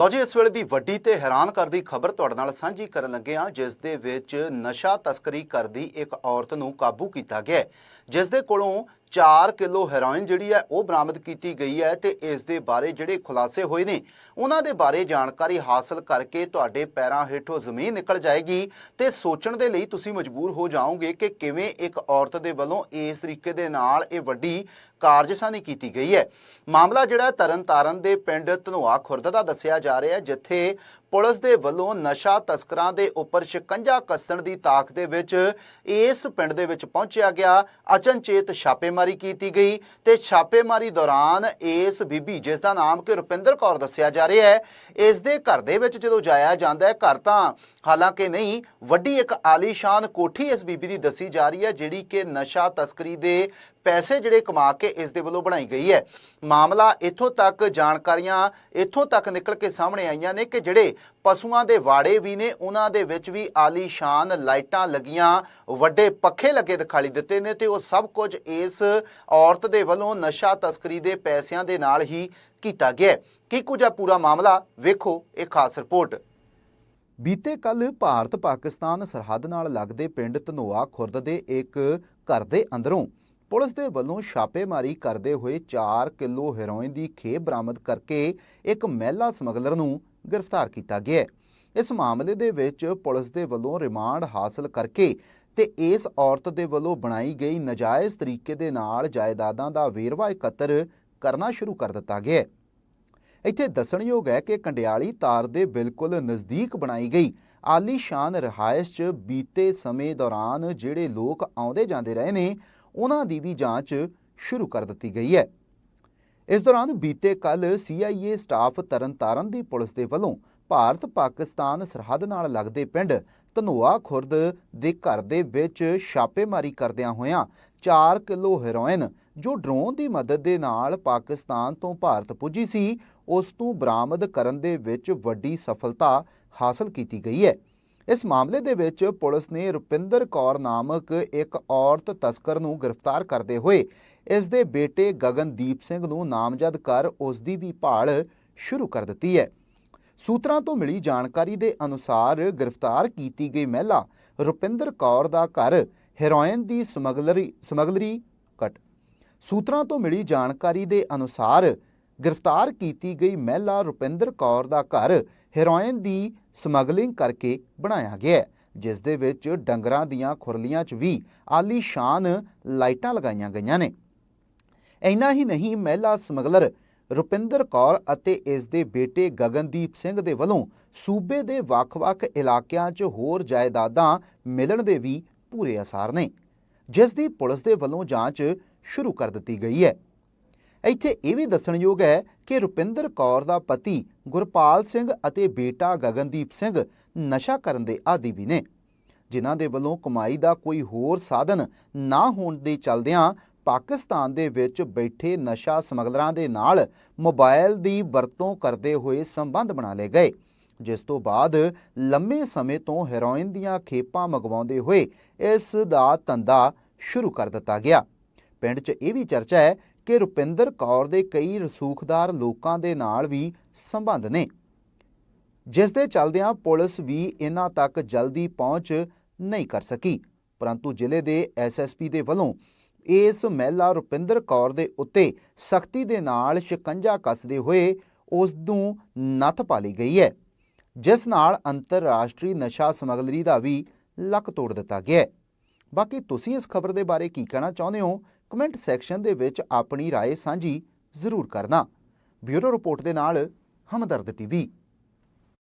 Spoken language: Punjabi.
ਲਓ ਜੀ, ਇਸ ਵੇਲੇ ਦੀ ਵੱਡੀ ਤੇ ਹੈਰਾਨ ਕਰਦੀ ਖਬਰ ਤੁਹਾਡੇ ਨਾਲ ਸਾਂਝੀ ਕਰਨ ਲੱਗੇ ਹਾਂ, ਜਿਸ ਦੇ ਵਿੱਚ ਨਸ਼ਾ ਤਸਕਰੀ ਕਰਦੀ ਇੱਕ ਔਰਤ ਨੂੰ ਕਾਬੂ ਕੀਤਾ ਗਿਆ ਜਿਸ ਦੇ ਕੋਲੋਂ 4 ਕਿਲੋ ਹੈਰੋਇਨ ਜਿਹੜੀ ਹੈ, ਉਹ ਬਰਾਮਦ ਕੀਤੀ ਗਈ ਹੈ ਤੇ ਇਸ ਦੇ ਬਾਰੇ ਜਿਹੜੇ ਖੁਲਾਸੇ ਹੋਏ ਨੇ, ਉਹਨਾਂ ਦੇ ਬਾਰੇ ਜਾਣਕਾਰੀ ਹਾਸਲ ਕਰਕੇ ਤੁਹਾਡੇ ਪੈਰਾਂ ਹੇਠੋਂ ਜ਼ਮੀਨ ਨਿਕਲ ਜਾਏਗੀ ਤੇ ਸੋਚਣ ਦੇ ਲਈ ਤੁਸੀਂ ਮਜਬੂਰ ਹੋ ਜਾਓਗੇ ਕਿ ਕਿਵੇਂ ਇੱਕ ਔਰਤ ਦੇ ਵੱਲੋਂ ਇਸ ਤਰੀਕੇ ਦੇ ਨਾਲ ਇਹ ਵੱਡੀ ਕਾਰਜਸਾਨੀ ਕੀਤੀ ਗਈ ਹੈ। ਮਾਮਲਾ ਜਿਹੜਾ ਤਰਨਤਾਰਨ ਦੇ ਪਿੰਡ ਧਨੋਆ ਖੁਰਦ ਦਾ ਦੱਸਿਆ ਜਾ ਰਿਹਾ ਜਿੱਥੇ ਪੁਲਿਸ ਦੇ ਵੱਲੋਂ ਨਸ਼ਾ ਤਸਕਰਾਂ ਦੇ ਉੱਪਰ ਸ਼ਿਕੰਜਾ ਕੱਸਣ ਦੀ ਤਾਕ ਦੇ ਵਿੱਚ ਇਸ ਪਿੰਡ ਦੇ ਵਿੱਚ ਪਹੁੰਚਿਆ ਗਿਆ। ਅਚਨਚੇਤ ਛਾਪੇਮਾਰੀ ਕੀਤੀ ਗਈ ਤੇ ਛਾਪੇਮਾਰੀ ਦੌਰਾਨ ਇਸ ਬੀਬੀ, ਜਿਸ ਦਾ ਨਾਮ ਕਿ ਰੁਪਿੰਦਰ ਕੌਰ ਦੱਸਿਆ ਜਾ ਰਿਹਾ ਹੈ, ਇਸ ਦੇ ਘਰ ਦੇ ਵਿੱਚ ਜਦੋਂ ਜਾਇਆ ਜਾਂਦਾ ਹੈ, ਘਰ ਤਾਂ ਹਾਲਾਂਕਿ ਨਹੀਂ, ਵੱਡੀ ਇੱਕ ਆਲੀਸ਼ਾਨ ਕੋਠੀ ਇਸ ਬੀਬੀ ਦੀ ਦੱਸੀ ਜਾ ਰਹੀ ਹੈ, ਜਿਹੜੀ ਕਿ ਨਸ਼ਾ ਤਸਕਰੀ ਦੇ ਪੈਸੇ ਜਿਹੜੇ ਕਮਾ ਕੇ ਇਸ ਦੇ ਵੱਲੋਂ ਬਣਾਈ ਗਈ ਹੈ। ਮਾਮਲਾ ਇੱਥੋਂ ਤੱਕ, ਜਾਣਕਾਰੀਆਂ ਇੱਥੋਂ ਤੱਕ ਨਿਕਲ ਕੇ ਸਾਹਮਣੇ ਆਈਆਂ ਨੇ ਕਿ ਜਿਹੜੇ ਪਸ਼ੂਆਂ ਦੇ ਵਾੜੇ ਵੀ ਨੇ, ਉਹਨਾਂ ਦੇ ਵਿੱਚ ਵੀ ਆਲੀਸ਼ਾਨ ਲਾਈਟਾਂ ਲੱਗੀਆਂ, ਵੱਡੇ ਪੱਖੇ ਲੱਗੇ ਦਿਖਾਈ ਦਿੱਤੇ ਨੇ ਤੇ ਉਹ ਸਭ ਕੁਝ ਇਸ ਔਰਤ ਦੇ ਵੱਲੋਂ ਨਸ਼ਾ ਤਸਕਰੀ ਦੇ ਪੈਸਿਆਂ ਦੇ ਨਾਲ ਹੀ ਕੀਤਾ ਗਿਆ ਕੀ ਕੁਝ ਆ ਪੂਰਾ ਮਾਮਲਾ? ਵੇਖੋ ਇਹ ਖਾਸ ਰਿਪੋਰਟ। ਬੀਤੇ ਕੱਲ ਭਾਰਤ ਪਾਕਿਸਤਾਨ ਸਰਹੱਦ ਨਾਲ ਲੱਗਦੇ ਪਿੰਡ ਧਨੋਆ ਖੁਰਦ ਦੇ ਇੱਕ ਘਰ ਦੇ ਅੰਦਰੋਂ ਪੁਲਿਸ ਦੇ ਵੱਲੋਂ ਛਾਪੇਮਾਰੀ ਕਰਦੇ ਹੋਏ 4 ਕਿਲੋ ਹੈਰੋਇਨ ਦੀ ਖੇਪ ਬਰਾਮਦ ਕਰਕੇ ਇੱਕ ਮਹਿਲਾ ਸਮਗਲਰ ਨੂੰ ਗ੍ਰਿਫਤਾਰ ਕੀਤਾ ਗਿਆ ਹੈ। ਇਸ ਮਾਮਲੇ ਦੇ ਵਿੱਚ ਪੁਲਿਸ ਦੇ ਵੱਲੋਂ ਰਿਮਾਂਡ ਹਾਸਲ ਕਰਕੇ ਤੇ ਇਸ ਔਰਤ ਦੇ ਵੱਲੋਂ ਬਣਾਈ ਗਈ ਨਜਾਇਜ਼ ਤਰੀਕੇ ਦੇ ਨਾਲ ਜਾਇਦਾਦਾਂ ਦਾ ਵੇਰਵਾ ਇਕੱਤਰ ਕਰਨਾ ਸ਼ੁਰੂ ਕਰ ਦਿੱਤਾ ਗਿਆ ਹੈ। ਇੱਥੇ ਦੱਸਣਯੋਗ ਹੈ ਕਿ ਕੰਡਿਆਲੀ ਤਾਰ ਦੇ ਬਿਲਕੁਲ ਨਜ਼ਦੀਕ ਬਣਾਈ ਗਈ ਆਲੀਸ਼ਾਨ ਰਿਹਾਇਸ਼ 'ਚ ਬੀਤੇ ਸਮੇਂ ਦੌਰਾਨ ਜਿਹੜੇ ਲੋਕ ਆਉਂਦੇ ਜਾਂਦੇ ਰਹੇ ਨੇ, ਉਹਨਾਂ ਦੀ ਵੀ ਜਾਂਚ ਸ਼ੁਰੂ ਕਰ ਦਿੱਤੀ ਗਈ ਹੈ। ਇਸ ਦੌਰਾਨ ਬੀਤੇ ਕੱਲ ਸੀਆਈਏ ਸਟਾਫ ਤਰਨਤਾਰਨ ਦੀ ਪੁਲਿਸ ਦੇ ਵੱਲੋਂ ਭਾਰਤ ਪਾਕਿਸਤਾਨ ਸਰਹੱਦ ਨਾਲ ਲੱਗਦੇ ਪਿੰਡ ਧਨੋਆ ਖੁਰਦ ਦੇ ਘਰ ਦੇ ਵਿੱਚ ਛਾਪੇਮਾਰੀ ਕਰਦਿਆਂ ਹੋਇਆਂ 4 ਕਿਲੋ ਹੈਰੋਇਨ, ਜੋ ਡਰੋਨ ਦੀ ਮਦਦ ਦੇ ਨਾਲ ਪਾਕਿਸਤਾਨ ਤੋਂ ਭਾਰਤ ਪੁੱਜੀ ਸੀ, ਉਸ ਨੂੰ ਬਰਾਮਦ ਕਰਨ ਦੇ ਵਿੱਚ ਵੱਡੀ ਸਫਲਤਾ ਹਾਸਲ ਕੀਤੀ ਗਈ ਹੈ। ਇਸ ਮਾਮਲੇ ਦੇ ਵਿੱਚ ਪੁਲਿਸ ਨੇ ਰੁਪਿੰਦਰ ਕੌਰ ਨਾਮਕ ਇੱਕ ਔਰਤ ਤਸਕਰ ਨੂੰ ਗ੍ਰਿਫਤਾਰ ਕਰਦੇ ਹੋਏ ਇਸ ਦੇ ਬੇਟੇ ਗਗਨਦੀਪ ਸਿੰਘ ਨੂੰ ਨਾਮਜ਼ਦ ਕਰ ਉਸ ਦੀ ਵੀ ਭਾਲ ਸ਼ੁਰੂ ਕਰ ਦਿੱਤੀ ਹੈ। ਸੂਤਰਾਂ ਤੋਂ ਮਿਲੀ ਜਾਣਕਾਰੀ ਦੇ ਅਨੁਸਾਰ ਗ੍ਰਿਫਤਾਰ ਕੀਤੀ ਗਈ ਮਹਿਲਾ ਰੁਪਿੰਦਰ ਕੌਰ ਦਾ ਘਰ ਹੈਰੋਇਨ ਦੀ ਸਮਗਲਰੀ ਸਮਗਲਰੀ, ਕਟ। ਸੂਤਰਾਂ ਤੋਂ ਮਿਲੀ ਜਾਣਕਾਰੀ ਦੇ ਅਨੁਸਾਰ ਗ੍ਰਿਫਤਾਰ ਕੀਤੀ ਗਈ ਮਹਿਲਾ ਰੁਪਿੰਦਰ ਕੌਰ ਦਾ ਘਰ ਹੈਰੋਇਨ ਦੀ ਸਮਗਲਿੰਗ ਕਰਕੇ ਬਣਾਇਆ ਗਿਆ ਹੈ, ਜਿਸ ਦੇ ਵਿੱਚ ਡੰਗਰਾਂ ਦੀਆਂ ਖੁਰਲੀਆਂ 'ਚ ਵੀ ਆਲੀਸ਼ਾਨ ਲਾਈਟਾਂ ਲਗਾਈਆਂ ਗਈਆਂ ਨੇ। ਇੰਨਾ ਹੀ ਨਹੀਂ, ਮਹਿਲਾ ਸਮਗਲਰ ਰੁਪਿੰਦਰ ਕੌਰ ਅਤੇ ਇਸ ਦੇ ਬੇਟੇ ਗਗਨਦੀਪ ਸਿੰਘ ਦੇ ਵੱਲੋਂ ਸੂਬੇ ਦੇ ਵੱਖ-ਵੱਖ ਇਲਾਕਿਆਂ 'ਚ ਹੋਰ ਜਾਇਦਾਦਾਂ ਮਿਲਣ ਦੇ ਵੀ ਪੂਰੇ ਅਸਾਰ ਨੇ, ਜਿਸ ਦੀ ਪੁਲਿਸ ਦੇ ਵੱਲੋਂ ਜਾਂਚ ਸ਼ੁਰੂ ਕਰ ਦਿੱਤੀ ਗਈ ਹੈ। ਇੱਥੇ ਇਹ ਵੀ ਦੱਸਣਯੋਗ ਹੈ ਕਿ ਰੁਪਿੰਦਰ ਕੌਰ ਦਾ ਪਤੀ ਗੁਰਪਾਲ ਸਿੰਘ ਅਤੇ ਬੇਟਾ ਗਗਨਦੀਪ ਸਿੰਘ ਨਸ਼ਾ ਕਰਨ ਦੇ ਆਦੀ ਵੀ ਨੇ। ਜਿਨ੍ਹਾਂ ਦੇ ਵੱਲੋਂ ਕਮਾਈ ਦਾ ਕੋਈ ਹੋਰ ਸਾਧਨ ਨਾ ਹੋਣ ਦੇ ਚਲਦਿਆਂ ਪਾਕਿਸਤਾਨ ਦੇ ਵਿੱਚ ਬੈਠੇ ਨਸ਼ਾ ਸਮਗਲਰਾਂ ਦੇ ਨਾਲ ਮੋਬਾਈਲ ਦੀ ਵਰਤੋਂ ਕਰਦੇ ਹੋਏ ਸੰਬੰਧ ਬਣਾ ਲਏ ਗਏ, ਜਿਸ ਤੋਂ ਬਾਅਦ ਲੰਮੇ ਸਮੇਂ ਤੋਂ ਹੈਰੋਇਨ ਦੀਆਂ ਖੇਪਾਂ ਮੰਗਵਾਉਂਦੇ ਹੋਏ ਇਸ ਦਾ ਧੰਦਾ ਸ਼ੁਰੂ ਕਰ ਦਿੱਤਾ ਗਿਆ। ਪਿੰਡ 'ਚ ਇਹ ਵੀ ਚਰਚਾ ਹੈ ਕਿ ਰੁਪਿੰਦਰ ਕੌਰ ਦੇ ਕਈ ਰਸੂਖਦਾਰ ਲੋਕਾਂ ਦੇ ਨਾਲ ਵੀ ਸੰਬੰਧ ਨੇ। ਜਿਸ ਦੇ ਚਲਦਿਆਂ ਪੁਲਿਸ ਵੀ ਇਹਨਾਂ ਤੱਕ ਜਲਦੀ ਪਹੁੰਚ ਨਹੀਂ ਕਰ ਸਕੀ, ਪਰੰਤੂ ਜ਼ਿਲ੍ਹੇ ਦੇ ਐਸਐਸਪੀ ਦੇ ਵੱਲੋਂ ਇਸ ਮਹਿਲਾ ਰੁਪਿੰਦਰ ਕੌਰ ਦੇ ਉੱਤੇ ਸਖਤੀ ਦੇ ਨਾਲ ਸ਼ਿਕੰਜਾ ਕੱਸਦੇ ਹੋਏ ਉਸ ਨੂੰ ਨੱਥ ਪਾ ਲਈ ਗਈ ਹੈ, ਜਿਸ ਨਾਲ ਅੰਤਰਰਾਸ਼ਟਰੀ ਨਸ਼ਾ ਸਮਗਲਰੀ ਦਾ ਵੀ ਲੱਕ ਤੋੜ ਦਿੱਤਾ ਗਿਆ ਹੈ। ਬਾਕੀ ਤੁਸੀਂ ਇਸ ਖਬਰ ਦੇ ਬਾਰੇ ਕੀ ਕਹਿਣਾ ਚਾਹੁੰਦੇ ਹੋ? ਕਮੈਂਟ ਸੈਕਸ਼ਨ ਦੇ ਵਿੱਚ ਆਪਣੀ رائے ਸਾਂਝੀ ਜ਼ਰੂਰ ਕਰਨਾ ਬਿਊਰੋ ਰਿਪੋਰਟ ਦੇ ਨਾਲ ਹਮਦਰਦ ਟੀਵੀ